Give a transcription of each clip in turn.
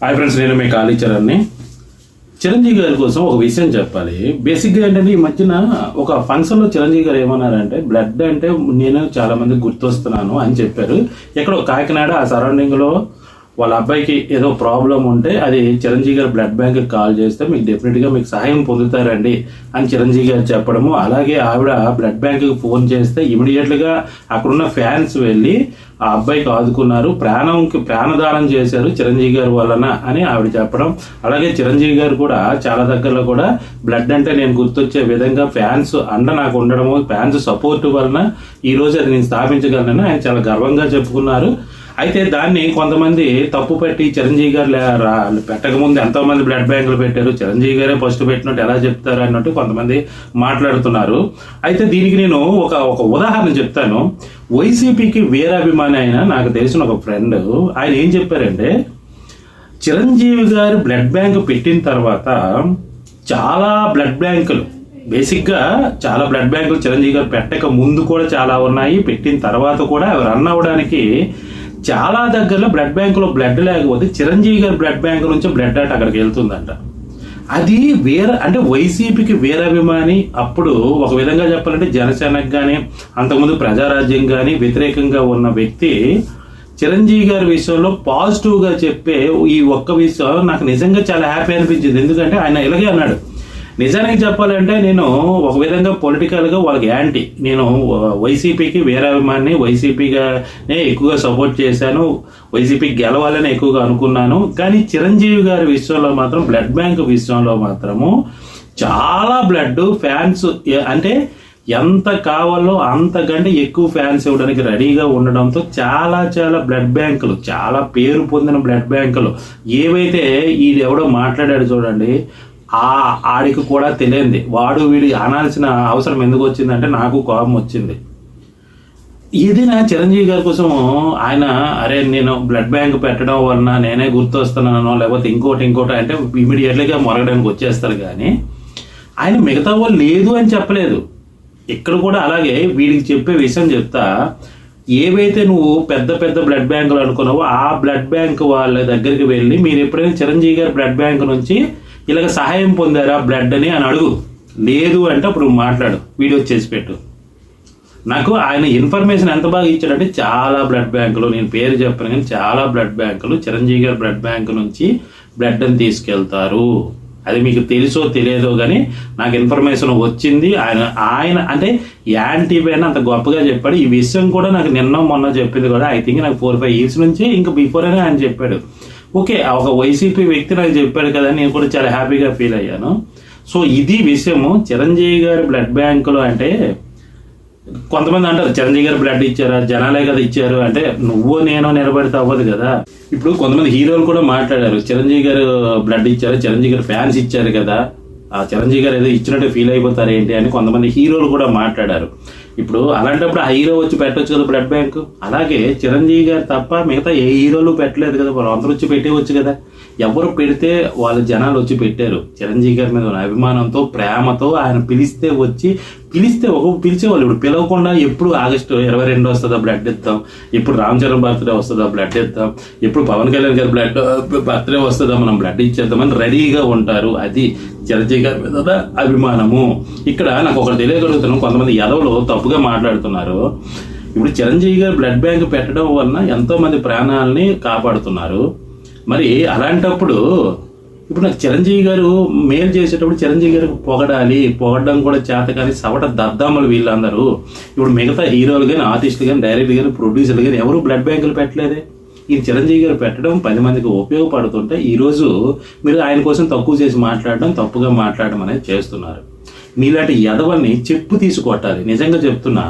Hi friends నేను మీ కాళీచరణ్ని చిరంజీవి గారి కోసం ఒక విషయం చెప్పాలి. బేసిక్గా ఏంటంటే ఈ మధ్యన ఒక ఫంక్షన్లో చిరంజీవి గారు ఏమన్నారంటే బ్లడ్ అంటే నేను చాలా మంది గుర్తొస్తున్నాను అని చెప్పారు. ఎక్కడో కాకినాడ ఆ సరౌండింగ్లో వాళ్ళ అబ్బాయికి ఏదో ప్రాబ్లం ఉంటే అది చిరంజీవి గారు బ్లడ్ బ్యాంక్కి కాల్ చేస్తే మీకు డెఫినెట్గా మీకు సహాయం పొందుతారండి అని చిరంజీవి గారు చెప్పడము. అలాగే ఆవిడ బ్లడ్ బ్యాంక్కి ఫోన్ చేస్తే ఇమీడియట్గా అక్కడున్న ఫ్యాన్స్ వెళ్ళి ఆ అబ్బాయికి ఆదుకున్నారు. ప్రాణంకి ప్రాణదానం చేశారు చిరంజీవి గారు వలన అని ఆవిడ చెప్పడం. అలాగే చిరంజీవి గారు కూడా చాలా దగ్గరలో కూడా బ్లడ్ అంటే నేను గుర్తొచ్చే విధంగా ఫ్యాన్స్ అండ నాకు ఉండడము ఫ్యాన్స్ సపోర్ట్ వలన ఈ రోజు అది నేను స్థాపించగలనని ఆయన చాలా గర్వంగా చెప్పుకున్నారు. అయితే దాన్ని కొంతమంది తప్పు పెట్టి చిరంజీవి గారు లే- రా- పెట్టక ముందు ఎంతో మంది బ్లడ్ బ్యాంకులు పెట్టారు. చిరంజీవి గారే ఫస్ట్ పెట్టినట్టు ఎలా చెప్తారు అన్నట్టు కొంతమంది మాట్లాడుతున్నారు. అయితే దీనికి నేను ఒక ఒక ఉదాహరణ చెప్తాను. వైసీపీకి వీరాభిమాని అయిన నాకు తెలిసిన ఒక ఫ్రెండ్ ఆయన ఏం చెప్పారంటే చిరంజీవి గారు బ్లడ్ బ్యాంక్ పెట్టిన తర్వాత చాలా బ్లడ్ బ్యాంకులు బేసిక్గా చాలా బ్లడ్ బ్యాంకులు చిరంజీవి గారు పెట్టక ముందు కూడా చాలా ఉన్నాయి. పెట్టిన తర్వాత కూడా అవి రన్ అవ్వడానికి చాలా దగ్గరలో బ్లడ్ బ్యాంకులో బ్లడ్ లేకపోతే చిరంజీవి గారి బ్లడ్ బ్యాంక్ నుంచి బ్లడ్ అట్ అక్కడికి వెళ్తుందంట. అది వేరే అంటే వైసీపీకి వీరాభిమాని అప్పుడు ఒక విధంగా చెప్పాలంటే జనసేనకు కానీ అంతకుముందు ప్రజారాజ్యం కానీ వ్యతిరేకంగా ఉన్న వ్యక్తి చిరంజీవి గారి విషయంలో పాజిటివ్గా చెప్పే ఈ ఒక్క విషయం నాకు నిజంగా చాలా హ్యాపీ అనిపించింది. ఎందుకంటే ఆయన ఇలాగే అన్నాడు. నిజానికి చెప్పాలంటే నేను ఒక విధంగా పొలిటికల్గా వాళ్ళకి యాంటీ. నేను వైసీపీకి వీరాభిమాన్ని వైసీపీగానే ఎక్కువగా సపోర్ట్ చేశాను. వైసీపీ గెలవాలని ఎక్కువగా అనుకున్నాను. కానీ చిరంజీవి గారి విషయంలో మాత్రం బ్లడ్ బ్యాంక్ విషయంలో మాత్రము చాలా బ్లడ్ ఫ్యాన్స్ అంటే ఎంత కావాలో అంతకంటే ఎక్కువ ఫ్యాన్స్ ఇవ్వడానికి రెడీగా ఉండడంతో చాలా చాలా బ్లడ్ బ్యాంకులు చాలా పేరు పొందిన బ్లడ్ బ్యాంకులు ఏవైతే ఇది ఎవడో మాట్లాడాడు చూడండి ఆ ఆడికి కూడా తెలియంది. వాడు వీడి అనాల్సిన అవసరం ఎందుకు వచ్చిందంటే నాకు కోపం వచ్చింది. ఏదైనా చిరంజీవి గారి కోసం ఆయన అరే నేను బ్లడ్ బ్యాంక్ పెట్టడం వలన నేనే గుర్తొస్తున్నాను లేకపోతే ఇంకోటి ఇంకోటి అంటే ఇమీడియట్లీగా మొరగడానికి వచ్చేస్తారు కానీ ఆయన మిగతా వాళ్ళు లేదు అని చెప్పలేదు. ఇక్కడ కూడా అలాగే వీడికి చెప్పే విషయం చెప్తా ఏవైతే నువ్వు పెద్ద పెద్ద బ్లడ్ బ్యాంకులు అనుకున్నావో ఆ బ్లడ్ బ్యాంక్ వాళ్ళ దగ్గరికి వెళ్ళి మీరు ఎప్పుడైనా చిరంజీవి గారి బ్లడ్ బ్యాంక్ నుంచి ఇలాగ సహాయం పొందారా బ్లడ్ అని అని అడుగు. లేదు అంటే అప్పుడు మాట్లాడు. వీడియో చేసి పెట్టు. నాకు ఆయన ఇన్ఫర్మేషన్ ఎంత బాగా ఇచ్చాడంటే చాలా బ్లడ్ బ్యాంకులు నేను పేరు చెప్పాను కానీ చాలా బ్లడ్ బ్యాంకులు చిరంజీవి గారి బ్లడ్ బ్యాంకు నుంచి బ్లడ్ అని తీసుకెళ్తారు. అది మీకు తెలుసో తెలియదో కానీ నాకు ఇన్ఫర్మేషన్ వచ్చింది. ఆయన ఆయన అంటే యాంటీ పైన అంత గొప్పగా చెప్పాడు. ఈ విషయం కూడా నాకు నిన్న మొన్న చెప్పింది కూడా. ఐ థింక్ నాకు ఫోర్ ఫైవ్ ఇయర్స్ నుంచి ఇంకా బిఫోర్ అనే ఆయన చెప్పాడు. ఓకే ఒక వైసీపీ వ్యక్తి నాకు చెప్పాడు కదా నేను కూడా చాలా హ్యాపీగా ఫీల్ అయ్యాను. సో ఇది విషయము చిరంజీవి గారి బ్లడ్ బ్యాంకులో అంటే కొంతమంది అంటారు చిరంజీవి గారు బ్లడ్ ఇచ్చారా జనాలే కదా ఇచ్చారు అంటే నువ్వు నేను నిలబడితే అవ్వదు కదా. ఇప్పుడు కొంతమంది హీరోలు కూడా మాట్లాడారు చిరంజీవి గారు బ్లడ్ ఇచ్చారు చిరంజీవి గారు ఫ్యాన్స్ ఇచ్చారు కదా. ఆ చిరంజీవి గారు ఏదో ఇచ్చినట్టు ఫీల్ అయిపోతారు ఏంటి అని కొంతమంది హీరోలు కూడా మాట్లాడారు. ఇప్పుడు అలాంటప్పుడు ఆ హీరో వచ్చి పెట్టవచ్చు కదా బ్లడ్ బ్యాంక్? అలాగే చిరంజీవి గారు తప్ప మిగతా ఏ హీరోలు పెట్టలేదు కదా వాళ్ళు అందరూ వచ్చి పెట్టేవచ్చు కదా. ఎవరు పెడితే వాళ్ళ జనాలు వచ్చి పెట్టారు. చిరంజీవి గారి మీద ఉన్న అభిమానంతో ప్రేమతో ఆయన పిలిస్తే వచ్చి పిలిస్తే ఒక పిలిచేవాళ్ళు ఇప్పుడు పిలవకుండా ఎప్పుడు ఆగస్టు ఇరవై రెండు వస్తుందా బ్లడ్ ఇద్దాం. ఎప్పుడు రామ్ చరణ్ బర్త్డే వస్తుందా బ్లడ్ ఇద్దాం. ఎప్పుడు పవన్ కళ్యాణ్ గారి బ్లడ్ బర్త్డే వస్తుందా మనం బ్లడ్ ఇచ్చేద్దామని రెడీగా ఉంటారు. అది చిరంజీవి గారి మీద అభిమానము. ఇక్కడ నాకు ఒకటి తెలియగలుగుతున్నాం కొంతమంది ఎదవలు తప్పుగా మాట్లాడుతున్నారు. ఇప్పుడు చిరంజీవి గారు బ్లడ్ బ్యాంక్ పెట్టడం వలన ఎంతో మంది ప్రాణాలని కాపాడుతున్నారు. మరి అలాంటప్పుడు ఇప్పుడు నాకు చిరంజీవి గారు మేలు చేసేటప్పుడు చిరంజీవి గారికి పొగడాలి పొగడడం కూడా చేత కానీ సవట దద్దామలు వీళ్ళందరూ. ఇప్పుడు మిగతా హీరోలు కానీ ఆర్టిస్టులు కానీ డైరెక్టర్ కానీ ప్రొడ్యూసర్లు కానీ ఎవరు బ్లడ్ బ్యాంకులు పెట్టలేదే. ఈ చిరంజీవి గారు పెట్టడం పది మందికి ఉపయోగపడుతుంటే ఈరోజు మీరు ఆయన కోసం తక్కువ చేసి మాట్లాడడం తప్పుగా మాట్లాడడం అనేది చేస్తున్నారు. మీలాంటి ఎదవల్ని చెప్పు తీసుకొట్టాలి నిజంగా చెప్తున్నా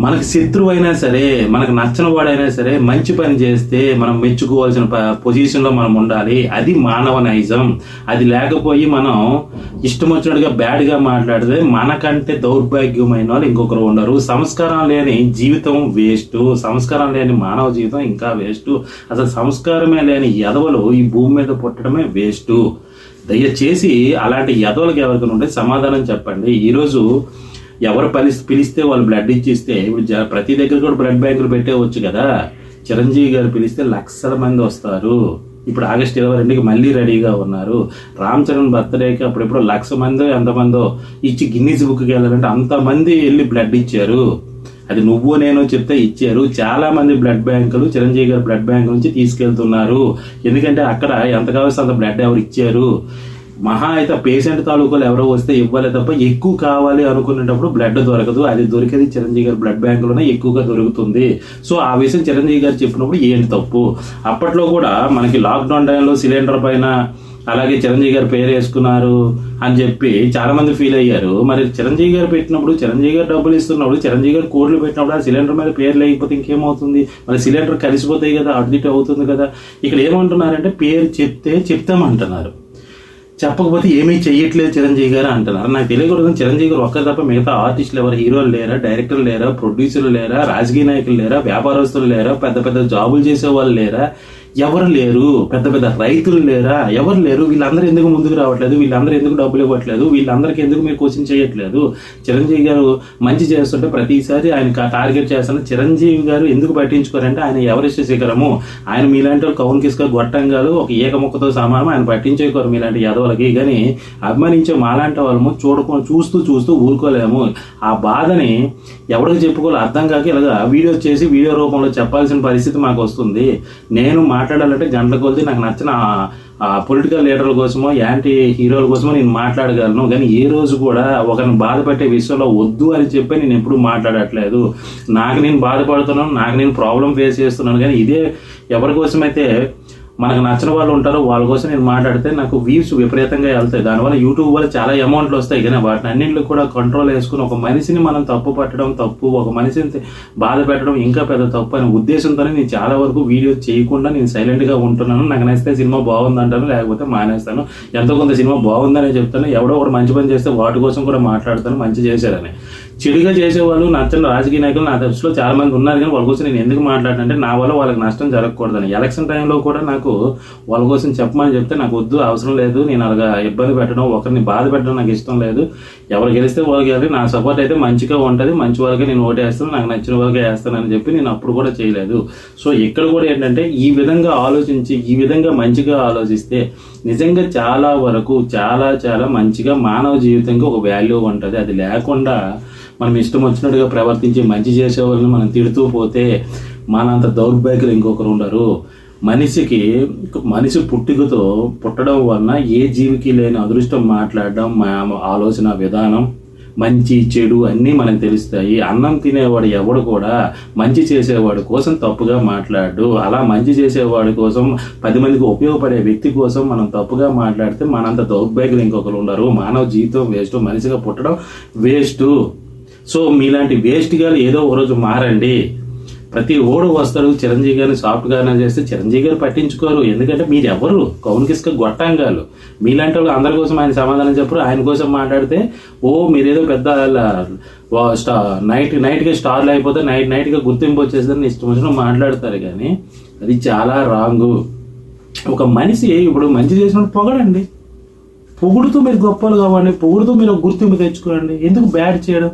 మనకు శత్రువు అయినా సరే మనకు నచ్చని వాడైనా సరే మంచి పని చేస్తే మనం మెచ్చుకోవాల్సిన పొజిషన్లో మనం ఉండాలి. అది మానవ నైజం అది లేకపోయి మనం ఇష్టం వచ్చినట్టుగా బ్యాడ్గా మాట్లాడితే మనకంటే దౌర్భాగ్యమైన వాళ్ళు ఇంకొకరు ఉండరు. సంస్కారం లేని జీవితం వేస్ట్. సంస్కారం లేని మానవ జీవితం ఇంకా వేస్ట్. అసలు సంస్కారమే లేని ఎదవలు ఈ భూమి మీద పుట్టడమే వేస్ట్. దయచేసి అలాంటి ఎదవలకు ఎవరికైనా ఉంటే సమాధానం చెప్పండి. ఈరోజు ఎవరు పలి పిలిస్తే వాళ్ళు బ్లడ్ ఇచ్చిస్తే ఇప్పుడు ప్రతి దగ్గర కూడా బ్లడ్ బ్యాంకులు పెట్టేవచ్చు కదా. చిరంజీవి గారు పిలిస్తే లక్షల మంది వస్తారు. ఇప్పుడు ఆగస్ట్ ఇరవై రెండుకి మళ్ళీ రెడీగా ఉన్నారు. రామ్ చరణ్ బర్త్డేకి అప్పుడెప్పుడు లక్ష మందో ఎంతమందో ఇచ్చి గిన్నీస్ బుక్కి వెళ్ళాలంటే అంతమంది వెళ్ళి బ్లడ్ ఇచ్చారు. అది నువ్వు నేను చెప్తే ఇచ్చారు. చాలా మంది బ్లడ్ బ్యాంకులు చిరంజీవి గారు బ్లడ్ బ్యాంక్ నుంచి తీసుకెళ్తున్నారు. ఎందుకంటే అక్కడ ఎంత కావాల్సి అంత బ్లడ్ ఎవరు ఇచ్చారు? మహా అయితే పేషెంట్ తాలూకాలు ఎవరో వస్తే ఇవ్వాలి తప్ప ఎక్కువ కావాలి అనుకునేటప్పుడు బ్లడ్ దొరకదు. అది దొరికేది చిరంజీవి గారి బ్లడ్ బ్యాంకులోనే ఎక్కువగా దొరుకుతుంది. సో ఆ విషయం చిరంజీవి గారు చెప్పినప్పుడు ఏంటి తప్పు? అప్పట్లో కూడా మనకి లాక్డౌన్ టైంలో సిలిండర్ పైన అలాగే చిరంజీవి గారు పేరు వేసుకున్నారు అని చెప్పి చాలా మంది ఫీల్ అయ్యారు. మరి చిరంజీవి గారు పెట్టినప్పుడు చిరంజీవి గారు డబ్బులు ఇస్తున్నప్పుడు చిరంజీవి గారు కోట్లు పెట్టినప్పుడు ఆ సిలిండర్ మీద పేరు లేకపోతే ఇంకేమవుతుంది? మరి సిలిండర్ కలిసిపోతాయి కదా అటు ఇటు అవుతుంది కదా. ఇక్కడ ఏమంటున్నారంటే పేరు చెప్తే చెప్తామంటున్నారు. చెప్పకపోతే ఏమీ చెయ్యట్లేదు చిరంజీవి గారు అంటున్నారు. నాకు తెలియకూడదు చిరంజీవి గారు ఒక్కరు తప్ప మిగతా ఆర్టిస్టులు ఎవరు హీరోలు లేరా డైరెక్టర్లు లేరా ప్రొడ్యూసర్లు లేరా రాజకీయ నాయకులు లేరా వ్యాపారస్తులు లేరా పెద్ద పెద్ద జాబులు చేసే వాళ్ళు లేరా ఎవరు లేరు? పెద్ద పెద్ద రైతులు లేరా? ఎవరు లేరు? వీళ్ళందరూ ఎందుకు ముందుకు రావట్లేదు? వీళ్ళందరూ ఎందుకు డబ్బులు ఇవ్వట్లేదు? వీళ్ళందరికీ ఎందుకు మీరు కోచింగ్ చేయట్లేదు? చిరంజీవి గారు మంచి చేస్తుంటే ప్రతిసారి ఆయన టార్గెట్ చేస్తున్న చిరంజీవి గారు ఎందుకు పట్టించుకోరంటే ఆయన ఎవరెస్ట్ శిఖరము. ఆయన మీలాంటి వాళ్ళు కౌన్ కిసుక గొట్టంగాలు ఒక ఏక మొక్కతో సమానం. ఆయన పట్టించేకోరు మీలాంటి యాదవులకి. కానీ అభిమానించే మాలాంటి వాళ్ళము చూడకో చూస్తూ చూస్తూ ఊరుకోలేము. ఆ బాధని ఎవరికి చెప్పుకోవాలి అర్థం కాక ఇలాగా వీడియో చేసి వీడియో రూపంలో చెప్పాల్సిన పరిస్థితి మాకు వస్తుంది. నేను మాట్లాడాలంటే గంటల కొద్ది నాకు నచ్చిన పొలిటికల్ లీడర్ల కోసమో యాంటీ హీరోల కోసమో నేను మాట్లాడగలను. కానీ ఏ రోజు కూడా ఒకరిని బాధపెట్టే విషయంలో వద్దు అని చెప్పి నేను ఎప్పుడు మాట్లాడట్లేదు. నాకు నేను బాధపడుతున్నాను నాకు నేను ప్రాబ్లం ఫేస్ చేస్తున్నాను. కానీ ఇదే ఎవరి కోసమైతే మనకు నచ్చిన వాళ్ళు ఉంటారు వాళ్ళ కోసం నేను మాట్లాడితే నాకు వ్యూస్ విపరీతంగా వెళ్తాయి. దానివల్ల యూట్యూబ్ వల్ల చాలా అమౌంట్లు వస్తాయి. కానీ వాటిని అన్నింటిలో కూడా కంట్రోల్ వేసుకుని ఒక మనిషిని మనం తప్పు పట్టడం తప్పు ఒక మనిషిని బాధ పెట్టడం ఇంకా పెద్ద తప్పు అనే ఉద్దేశంతోనే నేను చాలా వరకు వీడియో చేయకుండా నేను సైలెంట్గా ఉంటున్నాను. నాకు నచ్చితే సినిమా బాగుందంటాను లేకపోతే మానేస్తాను. ఎంతో కొంత సినిమా బాగుందనే చెప్తాను. ఎవడో ఒకటి మంచి పని చేస్తే వాటి కోసం కూడా మాట్లాడతాను మంచి చేశారని. చెడుగా చేసేవాళ్ళు నచ్చని రాజకీయ నాయకులు నా దృష్టిలో చాలా మంది ఉన్నారు. కానీ వాళ్ళ కోసం నేను ఎందుకు మాట్లాడానంటే నా వల్ల వాళ్ళకి నష్టం జరగకూడదని. ఎలక్షన్ టైంలో కూడా నాకు వాళ్ళ కోసం చెప్పమని చెప్తే నాకు వద్దు అవసరం లేదు నేను అలాగా ఇబ్బంది పెట్టడం ఒకరిని బాధ పెట్టడం నాకు ఇష్టం లేదు. ఎవరు గెలిస్తే వాళ్ళు గెలి నా సపోర్ట్ అయితే మంచిగా ఉంటుంది మంచి వాళ్ళకే నేను ఓటేస్తాను నాకు నచ్చిన వాళ్ళకే వేస్తానని చెప్పి నేను అప్పుడు కూడా చేయలేదు. సో ఇక్కడ కూడా ఏంటంటే ఈ విధంగా ఆలోచించి ఈ విధంగా మంచిగా ఆలోచిస్తే నిజంగా చాలా వరకు చాలా చాలా మంచిగా మానవ జీవితంగా ఒక వాల్యూ ఉంటుంది. అది లేకుండా మనం ఇష్టం వచ్చినట్టుగా ప్రవర్తించి మంచి చేసే వాళ్ళని మనం తిడుతూ పోతే మనంత దౌర్భాగ్యులు ఇంకొకరు ఉండరు. మనిషికి మనిషి పుట్టుకతో పుట్టడం వలన ఏ జీవికి లేని అదృష్టం మాట్లాడడం మా ఆలోచన విధానం మంచి చెడు అన్నీ మనకు తెలుస్తాయి. అన్నం తినేవాడు ఎవడు కూడా మంచి చేసేవాడు కోసం తప్పుగా మాట్లాడు. అలా మంచి చేసేవాడి కోసం పది మందికి ఉపయోగపడే వ్యక్తి కోసం మనం తప్పుగా మాట్లాడితే మనంత దౌర్భాగ్యులు ఇంకొకరు ఉండరు. మానవ జీవితం వేస్ట్ మనిషిగా పుట్టడం వేస్ట్. సో మీలాంటి వేస్ట్ గారు ఏదో ఒక రోజు మారండి. ప్రతి ఓడు వస్తాడు. చిరంజీవి గారిని సాఫ్ట్ గానే చేస్తే చిరంజీవి గారు పట్టించుకోరు. ఎందుకంటే మీరు ఎవరు కౌన్కిస్క గొట్టంగాలు. మీలాంటి వాళ్ళు అందరి కోసం ఆయన సమాధానం చెప్పరు. ఆయన కోసం మాట్లాడితే ఓ మీరేదో పెద్ద స్టా నైట్ నైట్గా స్టార్లు అయిపోతే నైట్ నైట్గా గుర్తింపు వచ్చేసిందని ఇష్టం వచ్చిన మాట్లాడతారు కానీ అది చాలా రాంగు. ఒక మనిషి ఇప్పుడు మంచి చేసినప్పుడు పొగడండి. పొగుడుతూ మీరు గొప్పలు కావండి పొగుడుతూ మీరు ఒక గుర్తింపు తెచ్చుకోండి. ఎందుకు బ్యాడ్ చేయడం?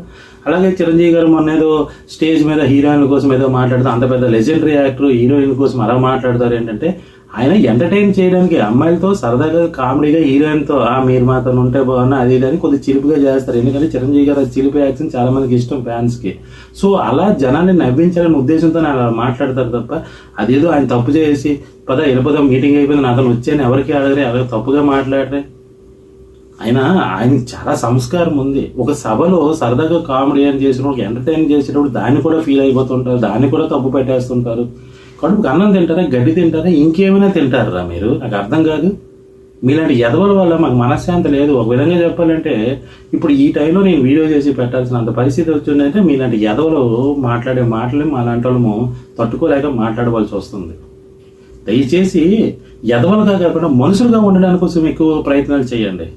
అలాగే చిరంజీవి గారు మొన్న ఏదో స్టేజ్ మీద హీరోయిన్ల కోసం ఏదో మాట్లాడుతూ అంత పెద్ద లెజెండరీ యాక్టర్ హీరోయిన్ కోసం అలా మాట్లాడతారు ఏంటంటే ఆయన ఎంటర్టైన్ చేయడానికి అమ్మాయిలతో సరదాగా కామెడీగా హీరోయిన్తో ఆ మీరు మాతో ఉంటే బాగున్నా అది ఇది అని కొద్దిగా చిలిపిగా చేస్తారు. ఎందుకంటే చిరంజీవి గారు చిలిపి యాక్షన్ చాలా మందికి ఇష్టం ఫ్యాన్స్కి. సో అలా జనాన్ని నవ్వించాలనే ఉద్దేశంతో అలా మాట్లాడతారు తప్ప అదేదో ఆయన తప్పు చేసి పద వెళ్ళిపోదాం మీటింగ్ అయిపోయింది అతను వచ్చాను ఎవరికి అడగరే అలా తప్పుగా మాట్లాడరే ఆయన ఆయన చాలా సంస్కారం ఉంది. ఒక సభలో సరదాగా కామెడీ అని చేసినప్పుడు ఎంటర్టైన్ చేసేటప్పుడు దాన్ని కూడా ఫీల్ అయిపోతుంటారు దాన్ని కూడా తప్పు పెట్టేస్తుంటారు. కడుపుకి అన్నం తింటారా గడ్డి తింటారా ఇంకేమైనా తింటారా మీరు? నాకు అర్థం కాదు. మీలాంటి ఎదవల వల్ల మాకు మనశ్శాంతి లేదు. ఒక విధంగా చెప్పాలంటే ఇప్పుడు ఈ టైంలో నేను వీడియో చేసి పెట్టాల్సిన అంత పరిస్థితి వచ్చిందంటే మీలాంటి ఎదవలు మాట్లాడే మాటలు మా లాంటి వాళ్ళము తట్టుకోలేక మాట్లాడవలసి వస్తుంది. దయచేసి ఎదవలుగా కాకుండా మనుషులుగా ఉండడానికి కోసం ఎక్కువ ప్రయత్నాలు చేయండి.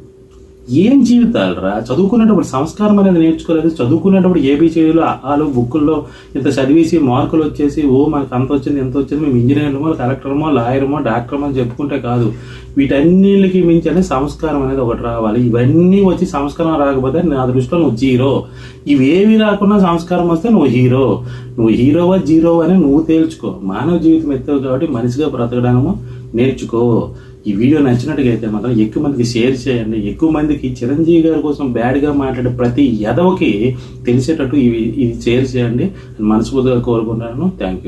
ఏం జీవితాలు రా? చదువుకునేటప్పుడు సంస్కారం అనేది నేర్చుకోలేదు. చదువుకునేటప్పుడు ఏబీసీలు ఆలు బుక్కుల్లో ఇంత చదివేసి మార్కులు వచ్చేసి ఓ మనకు అంత వచ్చింది ఎంత వచ్చింది మేము ఇంజనీర్మో కలెక్టర్మో లాయర్మో డాక్టర్మో అని చెప్పుకుంటే కాదు. వీటన్నిటికి మించి అనేది సంస్కారం అనేది ఒకటి రావాలి. ఇవన్నీ వచ్చి సంస్కారం రాకపోతే నా దృష్టిలో నువ్వు జీరో. ఇవేవి రాకుండా సంస్కారం వస్తే నువ్వు హీరో. నువ్వు హీరోవా జీరో అని నువ్వు తేల్చుకో. మానవ జీవితం ఎత్తవు కాబట్టి మనిషిగా బ్రతకడము నేర్చుకో. ఈ వీడియో నచ్చినట్టుగా అయితే మాత్రం ఎక్కువ మందికి షేర్ చేయండి. ఎక్కువ మందికి చిరంజీవి గారి కోసం బ్యాడ్గా మాట్లాడే ప్రతి ఎదవకి తెలిసేటట్టు ఇవి ఇది షేర్ చేయండి. మనస్ఫూర్తిగా కోరుకుంటున్నాను. Thank you